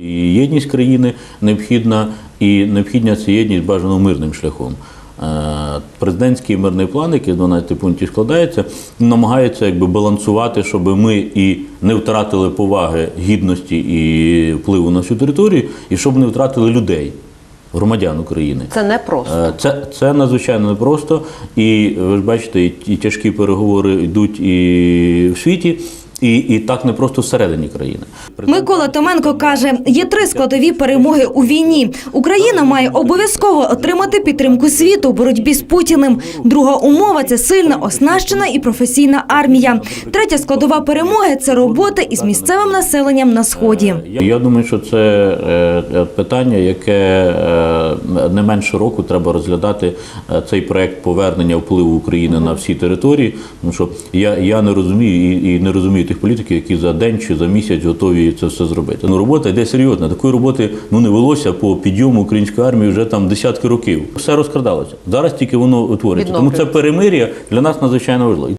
І єдність країни необхідна, і необхідна ця єдність бажано мирним шляхом. Е, Президентський мирний план, який з 12 пунктів складається, намагається якби балансувати, щоб ми і не втратили поваги, гідності і впливу на всю територію, і щоб не втратили людей, громадян України. Це не просто. Е, Це, це надзвичайно непросто, і ви ж бачите, і, і тяжкі переговори йдуть і в світі, і, і так не просто всередині країни. Микола Томенко каже, є три складові перемоги у війні. Україна має обов'язково отримати підтримку світу у боротьбі з Путіним. Друга умова це сильна, оснащена і професійна армія. Третя складова перемоги це робота із місцевим населенням на сході. Я, я думаю, що це е, е, питання, яке е, не менше року треба розглядати е, цей проект повернення впливу України на всі території. Тому що я, я не розумію і, і не розумію тих політиків, які за день чи за місяць готові це все зробити. Ну робота йде серйозна. Такої роботи ну не велося по підйому української армії вже там десятки років. Все розкрадалося. Зараз тільки воно утворюється. Тому це перемир'я для нас надзвичайно важливо.